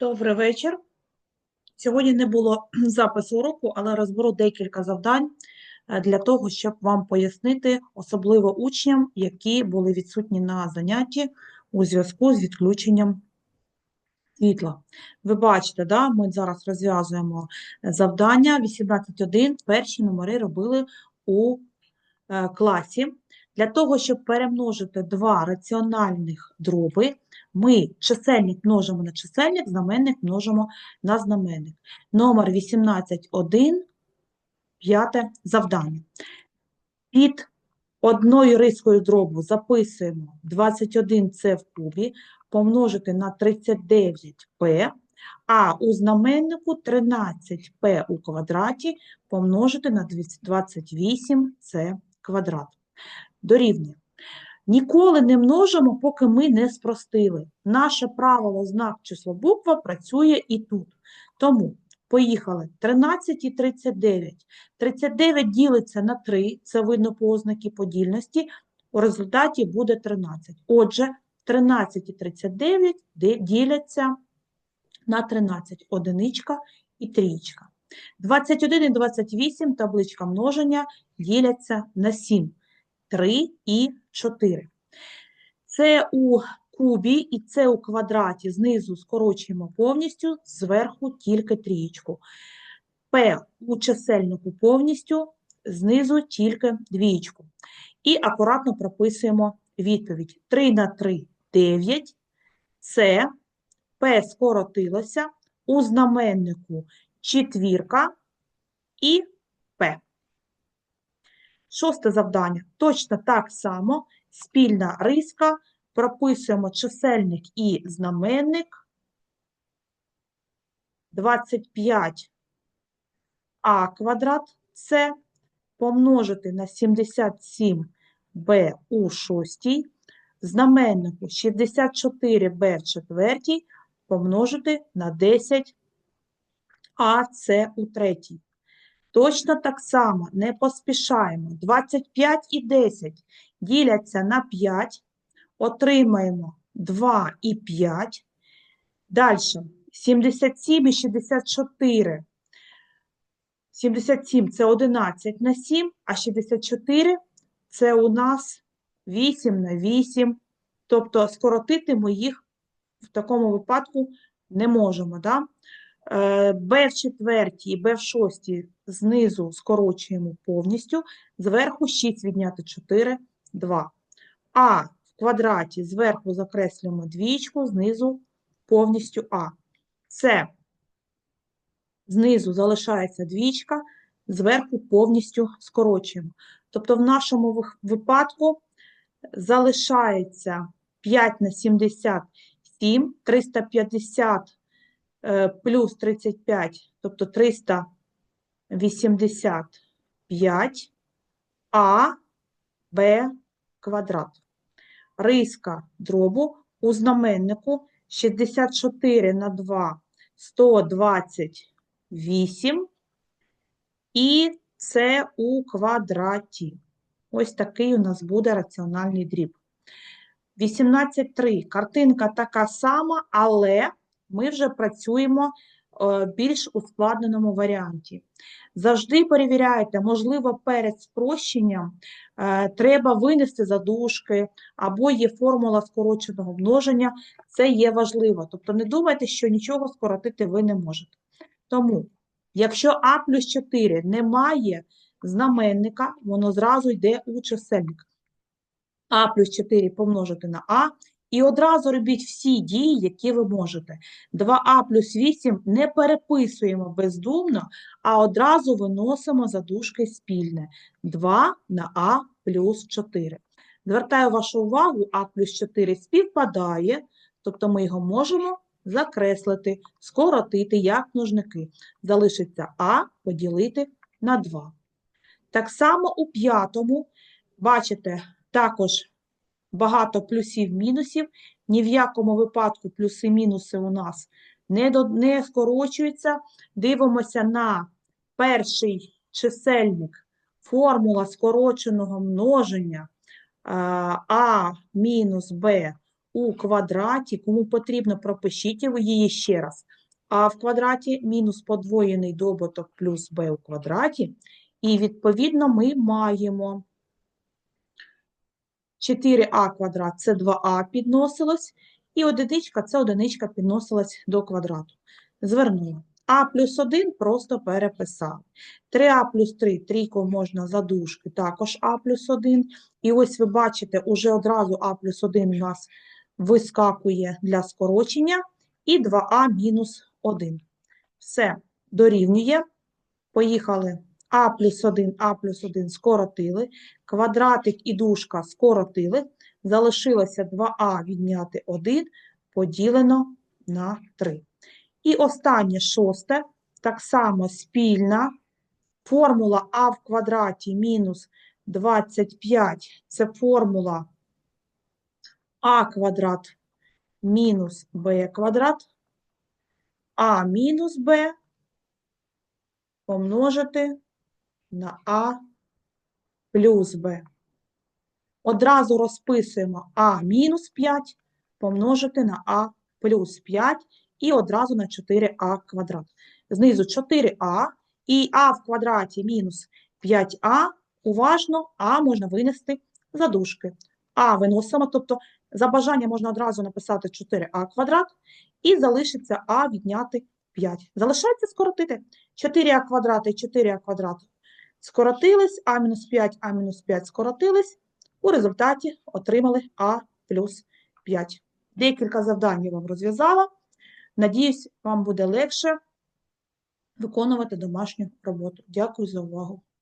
Добрий вечір. Сьогодні не було запису уроку, але розберу декілька завдань е, для того, щоб вам пояснити, особливо учням, які були відсутні на занятті у зв'язку з відключенням світла. Ви бачите, да, ми зараз розв'язуємо завдання 18.1. Перші номери робили у е, класі. Для того, щоб перемножити два раціональних дроби, ми чисельник множимо на чисельник, знаменник множимо на знаменник. Номер 18.1, п'яте завдання. Під одною рискою дробу записуємо 21c в кубі помножити на 39p, а у знаменнику 13p у квадраті помножити на 28c квадрат. Дорівнює. Ніколи не множимо, поки ми не спростили. Наше правило знак число буква працює і тут. Тому поїхали. 13 і 39. 39 ділиться на 3, це видно по ознаки подільності, у результаті буде 13. Отже, 13 і 39 діляться на 13. Одиничка і трієчка. 21 і 28 табличка множення діляться на 7. 3 і 4. Це у кубі і це у квадраті. Знизу скорочуємо повністю, зверху тільки трієчку. П у чисельнику повністю, знизу тільки двієчку. І акуратно прописуємо відповідь. 3 на 3 – 9. Це П скоротилося, у знаменнику четвірка і. Шосте завдання. Точно так само. Спільна риска. Прописуємо чисельник і знаменник. 25а квадрат С помножити на 77b у шостій. Знаменнику 64b в четвертій помножити на 10ac у третій. Точно так само не поспішаємо. 25 і 10 діляться на 5, отримаємо 2 і 5. Далі 77 і 64. 77 – це 11 на 7, а 64 – це у нас 8 на 8. Тобто скоротити ми їх в такому випадку не можемо. Да? Е, Б в четвертій, Б в шостій знизу скорочуємо повністю, зверху 6 відняти 4, 2. А в квадраті зверху закреслюємо двічку, знизу повністю А. Це знизу залишається двічка, зверху повністю скорочуємо. Тобто в нашому випадку залишається 5 на 77, 350 е, плюс 35, тобто 385, а Б квадрат. Риска дробу у знаменнику 64 на 2 – 128, і це у квадраті. Ось такий у нас буде раціональний дріб. 18.3. Картинка така сама, але ми вже працюємо е, більш ускладненому варіанті. Завжди перевіряйте, можливо, перед спрощенням е, треба винести задушки, або є формула скороченого множення, це є важливо. Тобто не думайте, що нічого скоротити ви не можете. Тому, якщо А плюс 4 немає знаменника, воно зразу йде у чисельник. А плюс 4 помножити на А, і одразу робіть всі дії, які ви можете. 2а плюс 8 не переписуємо бездумно, а одразу виносимо за дужки спільне. 2 на а плюс 4. Звертаю вашу увагу, а плюс 4 співпадає, тобто ми його можемо закреслити, скоротити, як множники. Залишиться а поділити на 2. Так само у п'ятому, бачите, також багато плюсів-мінусів. Ні в якому випадку плюси-мінуси у нас не, до, не скорочуються. Дивимося на перший чисельник, формула скороченого множення а, А мінус Б у квадраті, кому потрібно, пропишіть її ще раз. А в квадраті мінус подвоєний добуток плюс b у квадраті. І, відповідно, ми маємо 4а квадрат – це 2а підносилось, і одиничка – це одиничка підносилась до квадрату. Звернула. А плюс 1 просто переписали. 3а плюс 3, трійку можна за дужки, також а плюс 1. І ось ви бачите, уже одразу а плюс 1 у нас вискакує для скорочення, і 2а мінус 1. Все, дорівнює. Поїхали. А плюс 1, А плюс 1 скоротили. Квадратик і дужка скоротили. Залишилося 2а відняти 1 поділено на 3. І останнє шосте, так само спільна. Формула а в квадраті мінус 25 – це формула а квадрат мінус b квадрат, а мінус b помножити на а плюс b. Одразу розписуємо а мінус 5 помножити на а плюс 5 і одразу на 4а квадрат. Знизу 4а і а в квадраті мінус 5а. Уважно а можна винести за дужки. А виносимо, тобто за бажання можна одразу написати 4а квадрат і залишиться а відняти 5. Залишається скоротити. 4а квадрат і 4а квадрат скоротились, а мінус 5, а мінус 5 скоротились. У результаті отримали а плюс 5. Декілька завдань я вам розв'язала. Надіюсь, вам буде легше виконувати домашню роботу. Дякую за увагу.